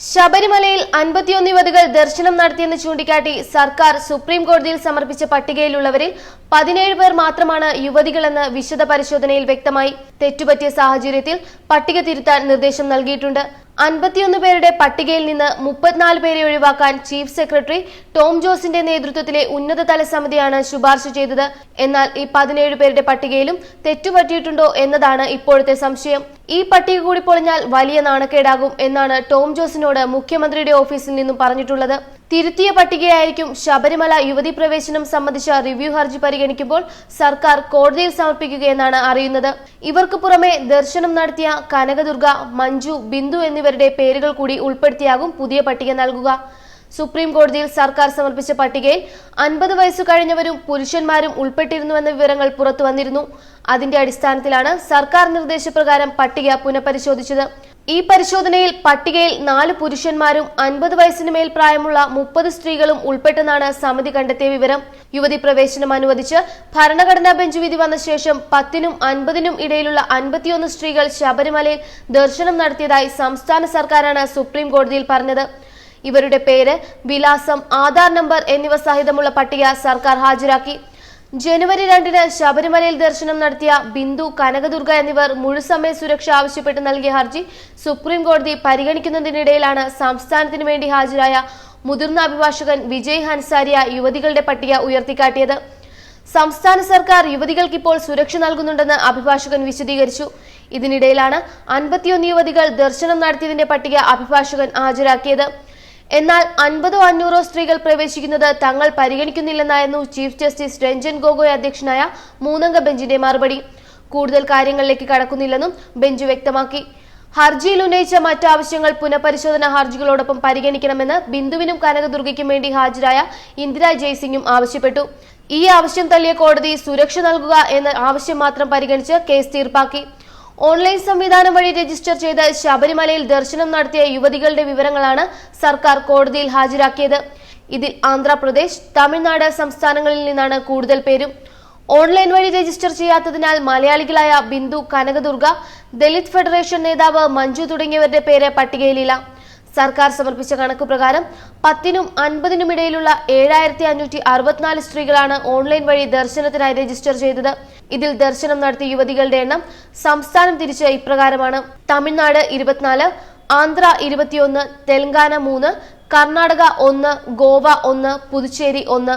ശബരിമലയിൽ അൻപത്തിയൊന്ന് യുവതികൾ ദർശനം നടത്തിയെന്ന് ചൂണ്ടിക്കാട്ടി സർക്കാർ സുപ്രീം കോടതിയിൽ സമർപ്പിച്ച പട്ടികയിലുള്ളവരിൽ പതിനേഴ് പേർ മാത്രമാണ് യുവതികളെന്ന് വിശദ പരിശോധനയിൽ വ്യക്തമായി. തെറ്റുപറ്റിയ സാഹചര്യത്തിൽ പട്ടിക തിരുത്താൻ നിർദ്ദേശം നൽകിയിട്ടുണ്ട്. അൻപത്തിയൊന്ന് പേരുടെ പട്ടികയിൽ നിന്ന് മുപ്പത്തിനാല് പേരെ ഒഴിവാക്കാൻ ചീഫ് സെക്രട്ടറി ടോം ജോസിന്റെ നേതൃത്വത്തിലെ ഉന്നതതല സമിതിയാണ് ശുപാർശ ചെയ്തത്. എന്നാൽ ഈ പതിനേഴ് പേരുടെ പട്ടികയിലും തെറ്റുപറ്റിയിട്ടുണ്ടോ എന്നതാണ് ഇപ്പോഴത്തെ സംശയം. ഈ പട്ടിക കൂടി പൊളിഞ്ഞാൽ വലിയ നാണക്കേടാകും എന്നാണ് ടോം ജോസിനോട് മുഖ്യമന്ത്രിയുടെ ഓഫീസിൽ നിന്നും പറഞ്ഞിട്ടുള്ളത്. തിരുത്തിയ പട്ടികയായിരിക്കും ശബരിമല യുവതി പ്രവേശനം സംബന്ധിച്ച റിവ്യൂ ഹർജി പരിഗണിക്കുമ്പോൾ സർക്കാർ കോടതിയിൽ സമർപ്പിക്കുകയെന്നാണ് അറിയുന്നത്. ഇവർക്ക് പുറമെ ദർശനം നടത്തിയ കനകദുർഗ മഞ്ജു ബിന്ദു എന്നിവരുടെ പേരുകൾ കൂടി ഉൾപ്പെടുത്തിയാകും പുതിയ പട്ടിക നൽകുക. സുപ്രീം കോടതിയിൽ സർക്കാർ സമർപ്പിച്ച പട്ടികയിൽ അൻപത് വയസ്സു കഴിഞ്ഞവരും പുരുഷന്മാരും ഉൾപ്പെട്ടിരുന്നുവെന്ന വിവരങ്ങൾ പുറത്തു വന്നിരുന്നു. അതിന്റെ അടിസ്ഥാനത്തിലാണ് സർക്കാർ നിർദ്ദേശപ്രകാരം പട്ടിക പുനഃപരിശോധിച്ചത്. ഈ പരിശോധനയിൽ പട്ടികയിൽ നാല് പുരുഷന്മാരും അൻപത് വയസ്സിന് മേൽ പ്രായമുള്ള മുപ്പത് സ്ത്രീകളും ഉൾപ്പെട്ടെന്നാണ് സമിതി കണ്ടെത്തിയ വിവരം. യുവതി പ്രവേശനം അനുവദിച്ച് ഭരണഘടനാ ബെഞ്ച് വിധി വന്ന ശേഷം പത്തിനും അൻപതിനും ഇടയിലുള്ള അൻപത്തിയൊന്ന് സ്ത്രീകൾ ശബരിമലയിൽ ദർശനം നടത്തിയതായി സംസ്ഥാന സർക്കാരാണ് സുപ്രീം കോടതിയിൽ പറഞ്ഞത്. ഇവരുടെ പേര് വിലാസം ആധാർ നമ്പർ എന്നിവ സഹിതമുള്ള പട്ടിക സർക്കാർ ഹാജരാക്കി. ജനുവരി രണ്ടിന് ശബരിമലയിൽ ദർശനം നടത്തിയ ബിന്ദു കനകദുർഗ എന്നിവർ മുഴുസമയ സുരക്ഷ ആവശ്യപ്പെട്ട് നൽകിയ ഹർജി സുപ്രീം കോടതി പരിഗണിക്കുന്നതിനിടയിലാണ് സംസ്ഥാനത്തിന് വേണ്ടി ഹാജരായ മുതിർന്ന അഭിഭാഷകൻ വിജയ് ഹൻസാരിയ യുവതികളുടെ പട്ടിക ഉയർത്തിക്കാട്ടിയത്. സംസ്ഥാന സർക്കാർ യുവതികൾക്ക് ഇപ്പോൾ സുരക്ഷ നൽകുന്നുണ്ടെന്ന് അഭിഭാഷകൻ വിശദീകരിച്ചു. ഇതിനിടയിലാണ് അൻപത്തിയൊന്ന് യുവതികൾ ദർശനം നടത്തിയതിന്റെ പട്ടിക അഭിഭാഷകൻ ഹാജരാക്കിയത്. എന്നാൽ അൻപതോ അഞ്ഞൂറോ സ്ത്രീകൾ പ്രവേശിക്കുന്നത് തങ്ങൾ പരിഗണിക്കുന്നില്ലെന്നായിരുന്നു ചീഫ് ജസ്റ്റിസ് രഞ്ജൻ ഗൊഗോയ് അധ്യക്ഷനായ മൂന്നംഗ ബെഞ്ചിന്റെ മറുപടി. കൂടുതൽ കാര്യങ്ങളിലേക്ക് കടക്കുന്നില്ലെന്നും ബെഞ്ച് വ്യക്തമാക്കി. ഹർജിയിൽ ഉന്നയിച്ച മറ്റു ആവശ്യങ്ങൾ പുനഃപരിശോധന ഹർജികളോടൊപ്പം പരിഗണിക്കണമെന്ന് ബിന്ദുവിനും കനകദുർഗയ്ക്കും വേണ്ടി ഹാജരായ ഇന്ദിര ജയ്സിംഗും ആവശ്യപ്പെട്ടു. ഈ ആവശ്യം തള്ളിയ കോടതി സുരക്ഷ നൽകുക എന്ന ആവശ്യം മാത്രം പരിഗണിച്ച് കേസ് തീർപ്പാക്കി. ഓൺലൈൻ സംവിധാനം വഴി രജിസ്റ്റർ ചെയ്ത് ശബരിമലയിൽ ദർശനം നടത്തിയ യുവതികളുടെ വിവരങ്ങളാണ് സർക്കാർ കോടതിയിൽ ഹാജരാക്കിയത്. ഇതിൽ ആന്ധ്രാപ്രദേശ് തമിഴ്നാട് സംസ്ഥാനങ്ങളിൽ നിന്നാണ് കൂടുതൽ പേരും. ഓൺലൈൻ വഴി രജിസ്റ്റർ ചെയ്യാത്തതിനാൽ മലയാളികളായ ബിന്ദു കനകദുർഗ ദലിത് ഫെഡറേഷൻ നേതാവ് മഞ്ജു തുടങ്ങിയവരുടെ പേര് പട്ടികയിലില്ല. സർക്കാർ സമർപ്പിച്ച കണക്ക് പ്രകാരം പത്തിനും അൻപതിനും ഇടയിലുള്ള ഏഴായിരത്തി അഞ്ഞൂറ്റി അറുപത്തിനാല് സ്ത്രീകളാണ് ഓൺലൈൻ വഴി ദർശനത്തിനായി രജിസ്റ്റർ ചെയ്തത്. ഇതിൽ ദർശനം നടത്തിയ യുവതികളുടെ എണ്ണം സംസ്ഥാനം തിരിച്ച് ഇപ്രകാരമാണ്. തമിഴ്നാട് ഇരുപത്തിനാല് ആന്ധ്ര ഇരുപത്തിയൊന്ന് തെലങ്കാന മൂന്ന് കർണാടക ഒന്ന് ഗോവ ഒന്ന് പുതുച്ചേരി ഒന്ന്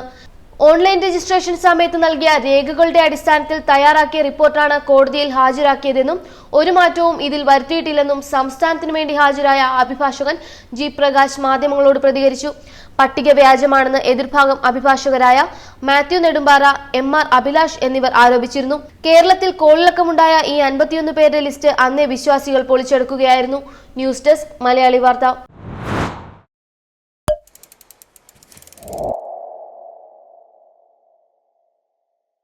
ഓൺലൈൻ രജിസ്ട്രേഷൻ സമയത്ത് നൽകിയ രേഖകളുടെ അടിസ്ഥാനത്തിൽ തയ്യാറാക്കിയ റിപ്പോർട്ടാണ് കോടതിയിൽ ഹാജരാക്കിയതെന്നും ഒരു മാറ്റവും ഇതിൽ വരുത്തിയിട്ടില്ലെന്നും സംസ്ഥാനത്തിനു വേണ്ടി ഹാജരായ അഭിഭാഷകൻ ജി പ്രകാശ് മാധ്യമങ്ങളോട് പ്രതികരിച്ചു. പട്ടിക വ്യാജമാണെന്ന് എതിർഭാഗം അഭിഭാഷകരായ മാത്യു നെടുമ്പാറ എം ആർ അഭിലാഷ് എന്നിവർ ആരോപിച്ചിരുന്നു. കേരളത്തിൽ കോളിളക്കമുണ്ടായ ഈ അൻപത്തിയൊന്ന് പേരുടെ ലിസ്റ്റ് അന്നേ വിശ്വാസികൾ പൊളിച്ചെടുക്കുകയായിരുന്നു. ന്യൂസ് ഡെസ്ക് മലയാളി വാർത്ത.